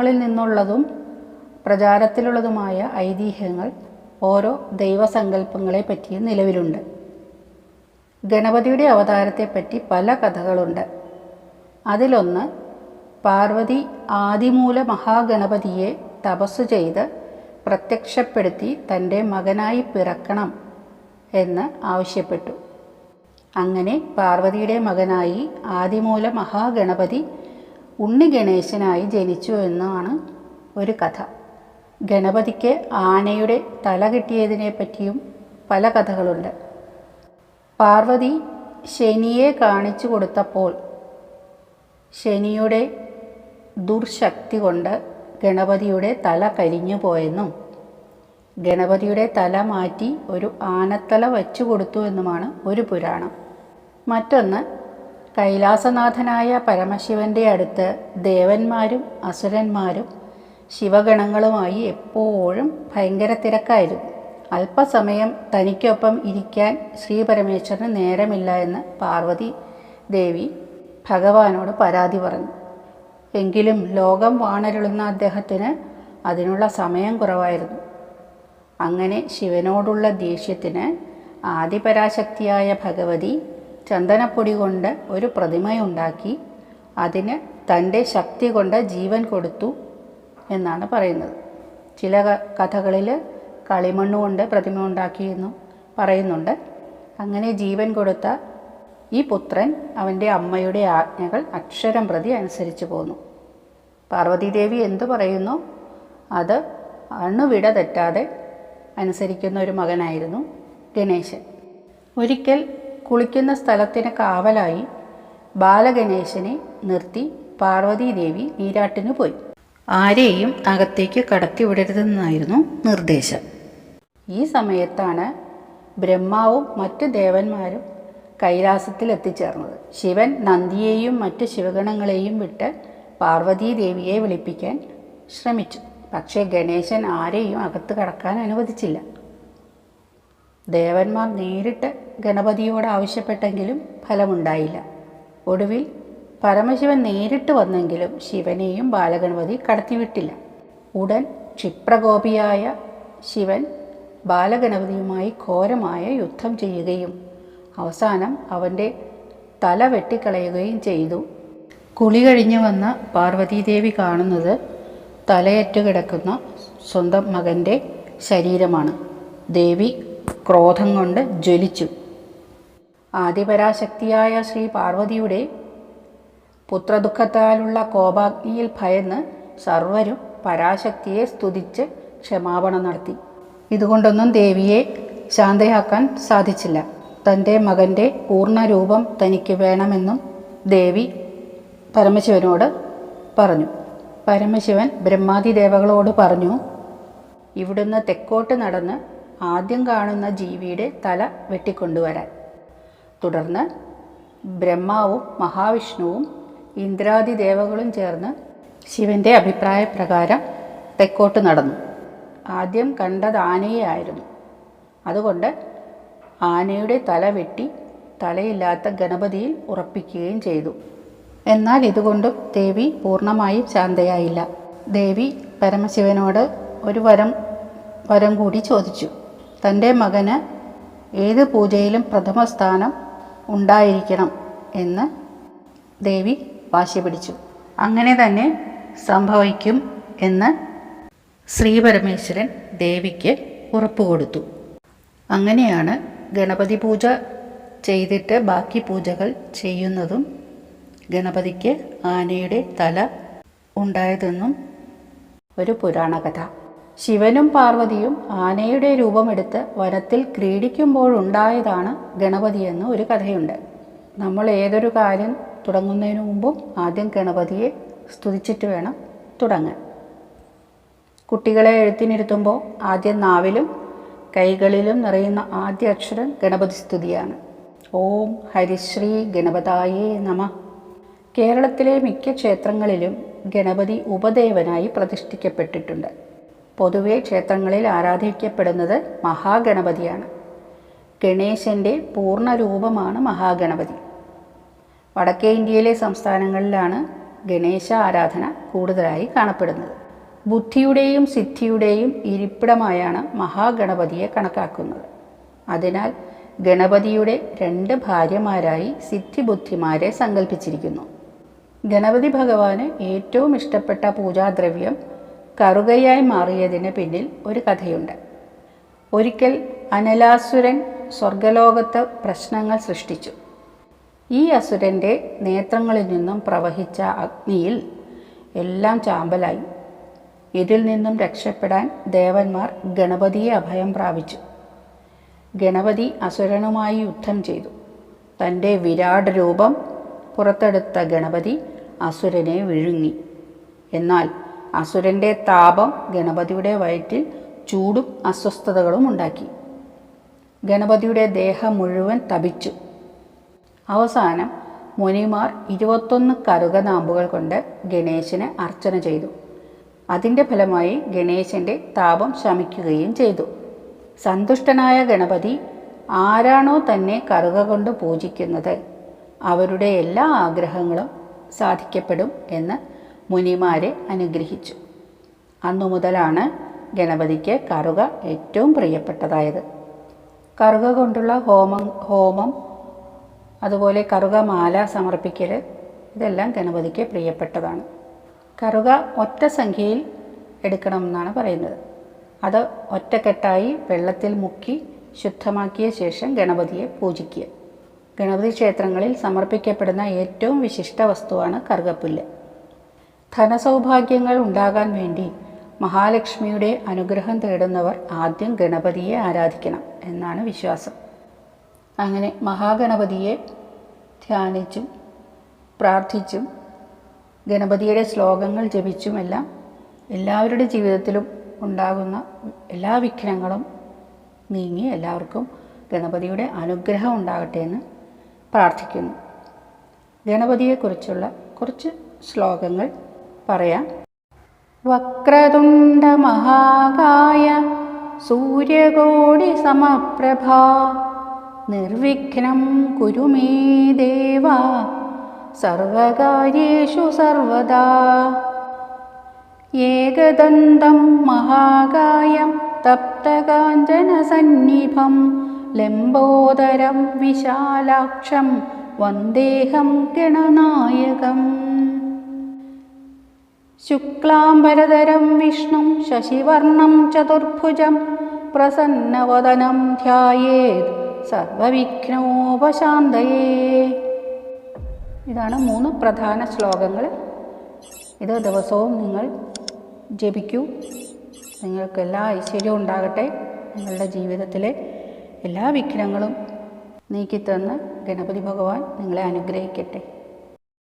പുരാണങ്ങളിൽ നിന്നുള്ളതും പ്രചാരത്തിലുള്ളതുമായ ഐതിഹ്യങ്ങൾ ഓരോ ദൈവസങ്കല്പങ്ങളെ പറ്റിയും നിലവിലുണ്ട്. ഗണപതിയുടെ അവതാരത്തെപ്പറ്റി പല കഥകളുണ്ട്. അതിലൊന്ന് പാർവതി ആദിമൂല മഹാഗണപതിയെ തപസ്സു ചെയ്ത് പ്രത്യക്ഷപ്പെടുത്തി തന്റെ മകനായി പിറക്കണം എന്ന് ആവശ്യപ്പെട്ടു. അങ്ങനെ പാർവതിയുടെ മകനായി ആദിമൂല മഹാഗണപതി ഉണ്ണി ഗണേശനായി ജനിച്ചു എന്നാണ് ഒരു കഥ. ഗണപതിക്ക് ആനയുടെ തല കിട്ടിയതിനെ പറ്റിയും പല കഥകളുണ്ട്. പാർവതി ശനിയെ കാണിച്ചു കൊടുത്തപ്പോൾ ശനിയുടെ ദുർശക്തി കൊണ്ട് ഗണപതിയുടെ തല കരിഞ്ഞു പോയെന്നും ഗണപതിയുടെ തല മാറ്റി ഒരു ആനത്തല വച്ചു കൊടുത്തു എന്നുമാണ് ഒരു പുരാണം. മറ്റൊന്ന് കൈലാസനാഥനായ പരമശിവന്റെ അടുത്ത് ദേവന്മാരും അസുരന്മാരും ശിവഗണങ്ങളുമായി എപ്പോഴും ഭയങ്കര തിരക്കായിരുന്നു. അല്പസമയം തനിക്കൊപ്പം ഇരിക്കാൻ ശ്രീ പരമേശ്വരന് നേരമില്ല എന്ന് പാർവതി ദേവി ഭഗവാനോട് പരാതി പറഞ്ഞു. എങ്കിലും ലോകം വാണരുളുന്ന അദ്ദേഹത്തിന് അതിനുള്ള സമയം കുറവായിരുന്നു. അങ്ങനെ ശിവനോടുള്ള ദേഷ്യത്തിന് ആദിപരാശക്തിയായ ഭഗവതി ചന്ദനപ്പൊടി കൊണ്ട് ഒരു പ്രതിമയുണ്ടാക്കി അതിന് തന്റെ ശക്തി കൊണ്ട് ജീവൻ കൊടുത്തു എന്നാണ് പറയുന്നത്. ചില കഥകളിൽ കളിമണ്ണ് കൊണ്ട് പ്രതിമ ഉണ്ടാക്കിയെന്നും പറയുന്നുണ്ട്. അങ്ങനെ ജീവൻ കൊടുത്ത ഈ പുത്രൻ അവന്റെ അമ്മയുടെ ആജ്ഞകൾ അക്ഷരം പ്രതി അനുസരിച്ചു പോന്നു. പാർവതീദേവി എന്തു പറയുന്നു? അത് അണുവിട തെറ്റാതെ അനുസരിക്കുന്ന ഒരു മകനായിരുന്നു ഗണേശൻ. ഒരിക്കൽ കുളിക്കുന്ന സ്ഥലത്തിന് കാവലായി ബാലഗണേശനെ നിർത്തി പാർവതീദേവി നീരാട്ടിനു പോയി. ആരെയും അകത്തേക്ക് കടത്തിവിടരുതെന്നായിരുന്നു നിർദ്ദേശം. ഈ സമയത്താണ് ബ്രഹ്മാവും മറ്റ് ദേവന്മാരും കൈലാസത്തിൽ എത്തിച്ചേർന്നത് ശിവൻ നന്ദിയെയും മറ്റ് ശിവഗണങ്ങളെയും വിട്ട് പാർവതീദേവിയെ വിളിപ്പിക്കാൻ ശ്രമിച്ചു. പക്ഷേ ഗണേശൻ ആരെയും അകത്ത് കടക്കാൻ അനുവദിച്ചില്ല. ദേവന്മാർ നേരിട്ട് ഗണപതിയോട് ആവശ്യപ്പെട്ടെങ്കിലും ഫലമുണ്ടായില്ല. ഒടുവിൽ പരമശിവൻ നേരിട്ട് വന്നെങ്കിലും ശിവനെയും ബാലഗണപതി കടത്തിവിട്ടില്ല. ഉടൻ ക്ഷിപ്രകോപിയായ ശിവൻ ബാലഗണപതിയുമായി ഘോരമായ യുദ്ധം ചെയ്യുകയും അവസാനം അവന്റെ തല വെട്ടിക്കളയുകയും ചെയ്തു. കുളി കഴിഞ്ഞു വന്ന പാർവതീദേവി കാണുന്നത് തലയറ്റു കിടക്കുന്ന സ്വന്തം മകന്റെ ശരീരമാണ്. ദേവി ക്രോധം കൊണ്ട് ജ്വലിച്ചു. ആദിപരാശക്തിയായ ശ്രീ പാർവതിയുടെ പുത്രദുഃഖത്താലുള്ള കോപാഗ്നിയിൽ ഭയന്ന് സർവരും പരാശക്തിയെ സ്തുതിച്ച് ക്ഷമാപണം നടത്തി. ഇതുകൊണ്ടൊന്നും ദേവിയെ ശാന്തയാക്കാൻ സാധിച്ചില്ല. തന്റെ മകന്റെ പൂർണരൂപം തനിക്ക് വേണമെന്നും ദേവി പരമശിവനോട് പറഞ്ഞു. പരമശിവൻ ബ്രഹ്മാതി ദേവകളോട് പറഞ്ഞു ഇവിടുന്ന് തെക്കോട്ട് നടന്ന് ആദ്യം കാണുന്ന ജീവിയുടെ തല വെട്ടിക്കൊണ്ടുവരാൻ. തുടർന്ന് ബ്രഹ്മാവും മഹാവിഷ്ണുവും ഇന്ദ്രാദി ദേവകളും ചേർന്ന് ശിവന്റെ അഭിപ്രായപ്രകാരം തെക്കോട്ട് നടന്നു. ആദ്യം കണ്ടത് ആനയെ ആയിരുന്നു. അതുകൊണ്ട് ആനയുടെ തല വെട്ടി തലയില്ലാത്ത ഗണപതിയിൽ ഉറപ്പിക്കുകയും ചെയ്തു. എന്നാൽ ഇതുകൊണ്ടും ദേവി പൂർണമായും ശാന്തയായില്ല. ദേവി പരമശിവനോട് ഒരു വരം വരം കൂടി ചോദിച്ചു. തന്റെ മകന് ഏത് പൂജയിലും പ്രഥമ സ്ഥാനം ഉണ്ടായിരിക്കണം എന്ന് ദേവി വാശി പിടിച്ചു. അങ്ങനെ തന്നെ സംഭവിക്കും എന്ന് ശ്രീപരമേശ്വരൻ ദേവിക്ക് ഉറപ്പ് കൊടുത്തു. അങ്ങനെയാണ് ഗണപതി പൂജ ചെയ്തിട്ട് ബാക്കി പൂജകൾ ചെയ്യുന്നതും ഗണപതിക്ക് ആനയുടെ തല ഉണ്ടായതെന്നും ഒരു പുരാണകഥ. ശിവനും പാർവതിയും ആനയുടെ രൂപമെടുത്ത് വനത്തിൽ ക്രീഡിക്കുമ്പോഴുണ്ടായതാണ് ഗണപതി എന്ന ഒരു കഥയുണ്ട്. നമ്മൾ ഏതൊരു കാര്യം തുടങ്ങുന്നതിന് മുമ്പും ആദ്യം ഗണപതിയെ സ്തുതിച്ചിട്ട് വേണം തുടങ്ങാൻ. കുട്ടികളെ എഴുത്തിനിരുത്തുമ്പോൾ ആദ്യം നാവിലും കൈകളിലും നിറയുന്ന ആദ്യ അക്ഷരം ഗണപതി സ്തുതിയാണ്. ഓം ഹരിശ്രീ ഗണപതായേ നമ. കേരളത്തിലെ മിക്ക ക്ഷേത്രങ്ങളിലും ഗണപതി ഉപദേവനായി പ്രതിഷ്ഠിക്കപ്പെട്ടിട്ടുണ്ട്. പൊതുവെ ക്ഷേത്രങ്ങളിൽ ആരാധിക്കപ്പെടുന്നത് മഹാഗണപതിയാണ്. ഗണേശന്റെ പൂർണ രൂപമാണ് മഹാഗണപതി. വടക്കേ ഇന്ത്യയിലെ സംസ്ഥാനങ്ങളിലാണ് ഗണേശ ആരാധന കൂടുതലായി കാണപ്പെടുന്നത്. ബുദ്ധിയുടെയും സിദ്ധിയുടെയും ഇരിപ്പിടമായാണ് മഹാഗണപതിയെ കണക്കാക്കുന്നത്. അതിനാൽ ഗണപതിയുടെ രണ്ട് ഭാര്യമാരായി സിദ്ധിബുദ്ധിമാരെ സങ്കല്പിച്ചിരിക്കുന്നു ഗണപതി ഭഗവാന് ഏറ്റവും ഇഷ്ടപ്പെട്ട പൂജാദ്രവ്യം കറുകയായി മാറിയതിന് പിന്നിൽ ഒരു കഥയുണ്ട്. ഒരിക്കൽ അനലാസുരൻ സ്വർഗലോകത്ത് പ്രശ്നങ്ങൾ സൃഷ്ടിച്ചു. ഈ അസുരന്റെ നേത്രങ്ങളിൽ നിന്നും പ്രവഹിച്ച അഗ്നിയിൽ എല്ലാം ചാമ്പലായി. ഇതിൽ നിന്നും രക്ഷപ്പെടാൻ ദേവന്മാർ ഗണപതിയെ അഭയം പ്രാപിച്ചു. ഗണപതി അസുരനുമായി യുദ്ധം ചെയ്തു. തന്റെ വിരാട് രൂപം പുറത്തെടുത്ത ഗണപതി അസുരനെ വിഴുങ്ങി. എന്നാൽ അസുരന്റെ താപം ഗണപതിയുടെ വയറ്റിൽ ചൂടും അസ്വസ്ഥതകളും ഉണ്ടാക്കി. ഗണപതിയുടെ ദേഹം മുഴുവൻ തപിച്ചു. അവസാനം മുനിമാർ ഇരുപത്തൊന്ന് കറുകനാമ്പുകൾ കൊണ്ട് ഗണേശന് അർച്ചന ചെയ്തു. അതിന്റെ ഫലമായി ഗണേശന്റെ താപം ശമിക്കുകയും ചെയ്തു. സന്തുഷ്ടനായ ഗണപതി ആരാണോ തന്നെ കറുക കൊണ്ട് പൂജിക്കുന്നത് അവരുടെ എല്ലാ ആഗ്രഹങ്ങളും സാധിക്കപ്പെടും എന്ന് മുനിമാരെ അനുഗ്രഹിച്ചു. അന്നു മുതലാണ് ഗണപതിക്ക് കറുക ഏറ്റവും പ്രിയപ്പെട്ടതായത്. കറുക കൊണ്ടുള്ള ഹോമം ഹോമം അതുപോലെ കറുക മാല സമർപ്പിക്കൽ ഇതെല്ലാം ഗണപതിക്ക് പ്രിയപ്പെട്ടതാണ്. കറുക ഒറ്റ സംഖ്യയിൽ എടുക്കണമെന്നാണ് പറയുന്നത്. അത് ഒറ്റക്കെട്ടായി വെള്ളത്തിൽ മുക്കി ശുദ്ധമാക്കിയ ശേഷം ഗണപതിയെ പൂജിക്കുക. ഗണപതി ക്ഷേത്രങ്ങളിൽ സമർപ്പിക്കപ്പെടുന്ന ഏറ്റവും വിശിഷ്ട വസ്തുവാണ് കറുകപ്പുല്ല്. ധനസൗഭാഗ്യങ്ങൾ ഉണ്ടാകാൻ വേണ്ടി മഹാലക്ഷ്മിയുടെ അനുഗ്രഹം തേടുന്നവർ ആദ്യം ഗണപതിയെ ആരാധിക്കണം എന്നാണ് വിശ്വാസം. അങ്ങനെ മഹാഗണപതിയെ ധ്യാനിച്ചും പ്രാർത്ഥിച്ചും ഗണപതിയുടെ ശ്ലോകങ്ങൾ ജപിച്ചുമെല്ലാം എല്ലാവരുടെ ജീവിതത്തിലും ഉണ്ടാകുന്ന എല്ലാ വിഘ്നങ്ങളും നീങ്ങി എല്ലാവർക്കും ഗണപതിയുടെ അനുഗ്രഹം ഉണ്ടാകട്ടെ എന്ന് പ്രാർത്ഥിക്കുന്നു. ഗണപതിയെക്കുറിച്ചുള്ള കുറച്ച് ശ്ലോകങ്ങൾ പറയാം. വക്രതുണ്ട മഹാകായ സൂര്യകോടി സമപ്രഭ നിർവിഘ്നം കുരുമേ ദേവ സർവകാര്യേഷു സർവദാ. ഏകദന്തം മഹാകായം തപ്തകാഞ്ചനസന്നിഭം ലംബോദരം വിശാലാക്ഷം വന്ദേഹം ഗണനായകം. ശുക്ലാംബരധരം വിഷ്ണു ശശിവർണം ചതുർഭുജം പ്രസന്നവദനം ധ്യായേത് സർവവിഘ്നോപശാന്തയേ. ഇതാണ് മൂന്ന് പ്രധാന ശ്ലോകങ്ങൾ. ഇത് ദിവസവും നിങ്ങൾ ജപിക്കൂ. നിങ്ങൾക്ക് എല്ലാ ഐശ്വര്യവും ഉണ്ടാകട്ടെ. നിങ്ങളുടെ ജീവിതത്തിലെ എല്ലാ വിഘ്നങ്ങളും നീക്കിത്തന്ന് ഗണപതി ഭഗവാൻ നിങ്ങളെ അനുഗ്രഹിക്കട്ടെ.